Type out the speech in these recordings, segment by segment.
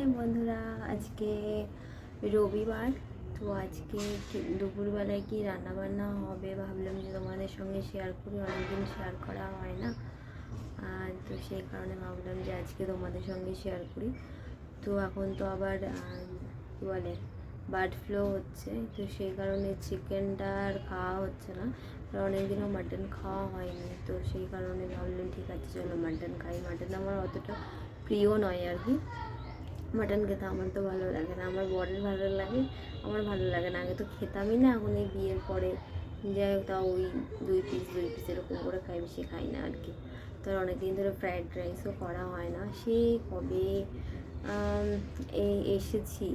High বন্ধুরা, আজকে রবিবার, তো আজকে দুপুরবেলায় কি রান্না বান্না হবে ভাবলাম যে তোমাদের সঙ্গে শেয়ার করি, অনেকদিন শেয়ার করা হয় না। তো সেই কারণে ভাবলাম যে আজকে তোমাদের সঙ্গে শেয়ার করি। তো এখন তো আবার কী বলে বার্ড ফ্লু হচ্ছে, তো সেই কারণে চিকেনটা আর খাওয়া হচ্ছে না। অনেকদিনও মাটন খাওয়া হয়নি, তো সেই কারণে ভাবলাম ঠিক আছে, চলো মাটন খাই। মাটন আমার অতটা প্রিয় নয় আর কি। মাটন খেতে আমার তো ভালো লাগে না, আমার বরের ভালো লাগে, আমার ভালো লাগে না। আগে তো খেতামই না, এখন এই বিয়ের পরে যাই হোক, তাও ওই দুই পিস দুই পিস এরকম করে খাই, বেশি খাই না আর কি। তো অনেকদিন ধরে ফ্রায়েড রাইসও করা হয় না। সেই কবে এই এসেছি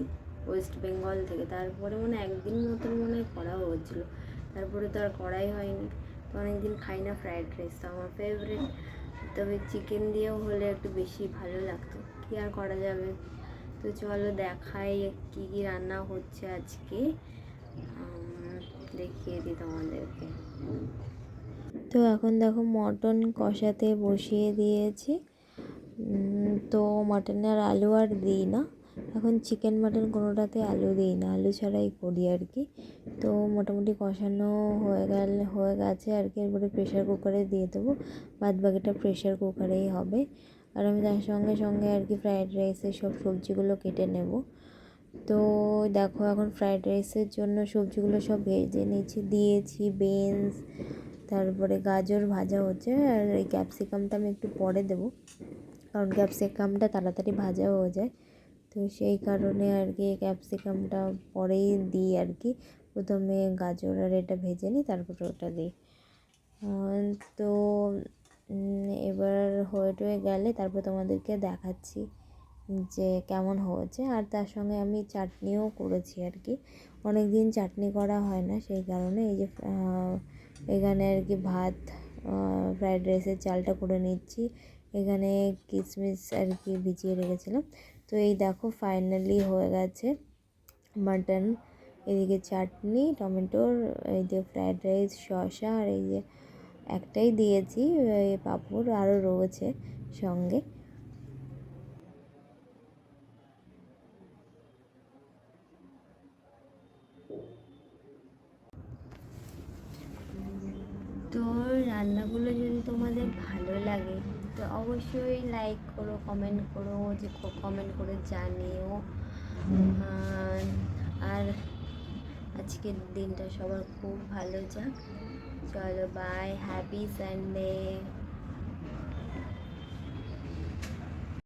ওয়েস্ট বেঙ্গল থেকে। তারপরে মনে একদিন মতন মনে হয় করা হয়েছিল তারপরে তো আর করাই হয়নি। তো অনেকদিন খাই না ফ্রায়েড রাইস তো আমার ফেভারিট তবে চিকেন দিয়েও হলে একটু বেশি ভালো লাগতো। কি আর করা যাবে? তো চলো দেখাই কি কি রান্না হচ্ছে আজকে। দেখিয়ে দিই তোমাদেরকে। তো এখন দেখো মটন কষাতে বসিয়ে দিয়েছি। তো মটনে আর আলু আর দিই না। এখন চিকেন মাটন কোনোটাতে আলু দিই না। আলু ছাড়াই করি আর কি। তো মোটামুটি কষানো হয়ে গেল, হয়ে গেছে আর কি। এরপরে প্রেশার কুকারে দিয়ে দেবো। বাদ বাকিটা প্রেশার কুকারেই হবে। আর আমি তার সঙ্গে সঙ্গে আর কি ফ্রায়েড রাইসের সব সবজিগুলো কেটে নেব। তো দেখো এখন ফ্রায়েড রাইসের জন্য সবজিগুলো সব ভেজে নিয়েছি, দিয়েছি বিনস তারপরে গাজর ভাজা হচ্ছে আর এই ক্যাপসিকামটা আমি একটু পরে দেবো। কারণ ক্যাপসিকামটা তাড়াতাড়ি ভাজা হয়ে যায়। তো সেই কারণে আর কি ক্যাপসিকামটা পরেই দিই আর কি। প্রথমে গাজর আর এটা ভেজে নিই, তারপরে ওটা দিই। তো এবার হয়ে টয়ে গেলে তারপর তোমাদেরকে দেখাচ্ছি যে কেমন হয়েছে। আর তার সঙ্গে আমি চাটনিও করেছি আর কি। অনেক দিন চাটনি করা হয় না, সেই কারণে এই যে এখানে আর কি ভাত ফ্রায়েড রাইসের চালটা করে নিচ্ছি। এখানে কিশমিশ আর কি ভিজিয়ে রেখেছিলাম। তো এই দেখো ফাইনালি হয়ে গেছে মাটন এদিকে চাটনি, টমেটোর, এই যে ফ্রায়েড রাইস, শসা আর এই যে একটাই দিয়েছি পাঁপড় আরও রয়েছে সঙ্গে। তো রান্নাগুলো যদি তোমাদের ভালো লাগে, তো অবশ্যই লাইক করো কমেন্ট করো, যে কমেন্ট করে জানিও। আর আজকের দিনটা সবার খুব ভালো যাক। চলো বাই হ্যাপি সানডে